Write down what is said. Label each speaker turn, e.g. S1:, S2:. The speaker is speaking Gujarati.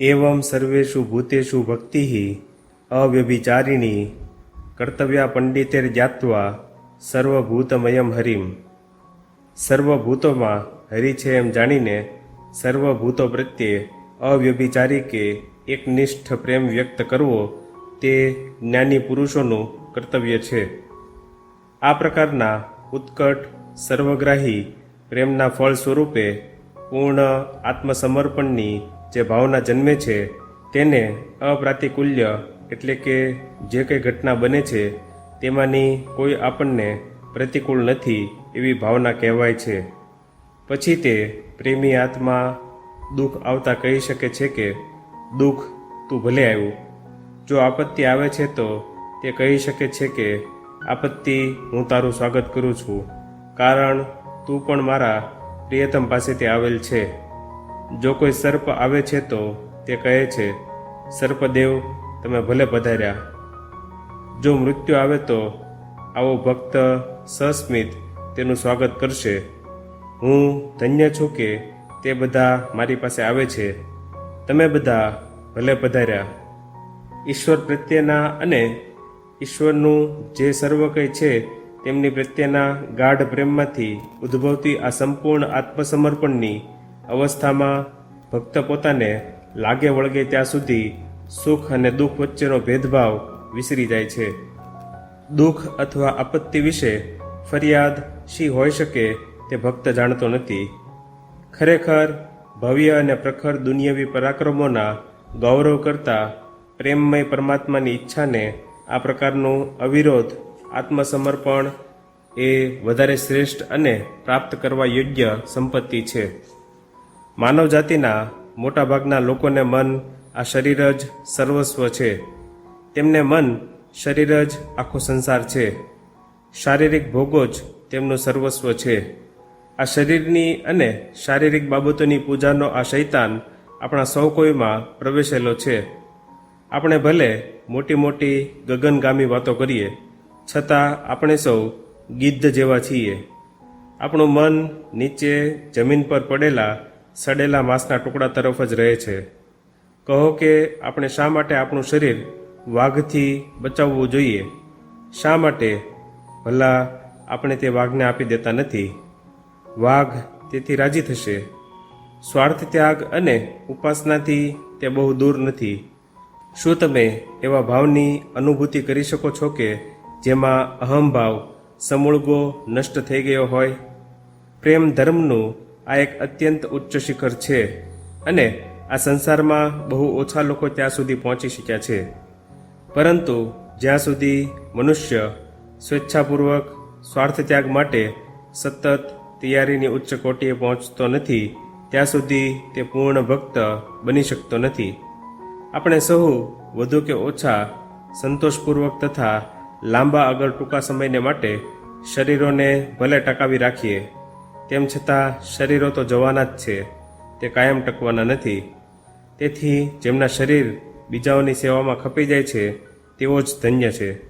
S1: એવમ સર્વેષુ ભૂતેષુ ભક્તિ અવ્યભિચારિણી કર્તવ્યા પંડિતેર જ્ઞાત્વા સર્વભૂતમયમ હરિમ સર્વભૂતોમાં હરિ છે એમ જાણીને સર્વભૂતો પ્રત્યે અવ્યભિચારી કે એકનિષ્ઠ પ્રેમ વ્યક્ત કરવો તે જ્ઞાની પુરુષોનું કર્તવ્ય છે આ પ્રકારના ઉત્કટ સર્વગ્રાહી પ્રેમના ફળ સ્વરૂપે પૂર્ણ આત્મસમર્પણની જે ભાવના જન્મે છે, તેને અપ્રાતિકૂલ્ય એટલે કે જે કંઈ ઘટના બને છે, તેમાંની કોઈ આપણને પ્રતિકૂળ નથી એવી ભાવના કહેવાય છે. પછી તે પ્રેમી આત્મા દુઃખ આવતા કહી શકે છે કે, દુઃખ, તું ભલે આવ્યું. જો આપત્તિ આવે છે તો તે કહી શકે છે કે, આપત્તિ, હું તારું સ્વાગત કરું છું. કારણ તું પણ મારા પ્રિયતમ પાસેથી આવેલ છે. જો કોઈ સર્પ આવે છે તો તે કહે છે, સર્પદેવ, તમે ભલે પધાર્યા. જો મૃત્યુ આવે તો આવો ભક્ત સસ્મિત તેનું સ્વાગત કરશે. હું ધન્ય છું કે તે બધા મારી પાસે આવે છે. તમે બધા ભલે પધાર્યા. ઈશ્વર પ્રત્યેના અને ઈશ્વરનું જે સર્વ કંઈ છે, તેમની પ્રત્યેના ગાઢ પ્રેમમાંથી ઉદ્ભવતી આ સંપૂર્ણ આત્મસમર્પણની અવસ્થામાં ભક્ત પોતાને લાગે વળગે ત્યાં સુધી સુખ અને દુઃખ વચ્ચેનો ભેદભાવ વિસરી જાય છે. દુઃખ અથવા આપત્તિ વિશે ફરિયાદ શી હોઈ શકે તે ભક્ત જાણતો નથી. ખરેખર ભવ્ય અને પ્રખર દુનિયાવી પરાક્રમોના ગૌરવ કરતા પ્રેમમય પરમાત્માની ઈચ્છાને આ પ્રકારનું અવિરોધ આત્મસમર્પણ એ વધારે શ્રેષ્ઠ અને પ્રાપ્ત કરવા યોગ્ય સંપત્તિ છે. માનવ જાતિના મોટાભાગના લોકોને મન આ શરીર જ સર્વસ્વ છે. તેમને મન શરીર જ આખો સંસાર છે. શારીરિક ભોગો જ તેમનું સર્વસ્વ છે. આ શરીરની અને શારીરિક બાબતોની પૂજાનો આ શૈતાન આપણા સૌ કોઈમાં પ્રવેશેલો છે. આપણે ભલે મોટી મોટી ગગનગામી વાતો કરીએ, છતાં આપણે સૌ ગિદ્ધ જેવા છીએ. આપણું મન નીચે જમીન પર પડેલા સડેલા માંસના ટુકડા તરફ જ રહે છે. કહો કે આપણે શા માટે આપણું શરીર વાઘથી બચાવવું જોઈએ? શા માટે? ભલા આપણે તે વાઘને આપી દેતા નથી. વાઘ તેથી રાજી થશે. સ્વાર્થ ત્યાગ અને ઉપાસનાથી તે બહુ દૂર નથી. શું તમે એવા ભાવની અનુભૂતિ કરી શકો છો કે જેમાં અહમભાવ સમૂળગો નષ્ટ થઈ ગયો હોય? પ્રેમ ધર્મનું આ એક અત્યંત ઉચ્ચ શિખર છે અને આ સંસારમાં બહુ ઓછા લોકો ત્યાં સુધી પહોંચી શક્યા છે. પરંતુ જ્યાં સુધી મનુષ્ય સ્વેચ્છાપૂર્વક સ્વાર્થ ત્યાગ માટે સતત તૈયારીની ઉચ્ચ કોટીએ પહોંચતો નથી, ત્યાં સુધી તે પૂર્ણ ભક્ત બની શકતો નથી. આપણે સહુ વધુ કે ઓછા સંતોષપૂર્વક તથા લાંબા આગળ ટૂંકા સમયને માટે શરીરોને ભલે ટકાવી રાખીએ તેમ છતાં શરીરો તો જવાના જ છે. તે કાયમ ટકવાના નથી. તેથી જેમના શરીર બીજાઓની સેવામાં ખપી જાય છે, તેઓ જ ધન્ય છે.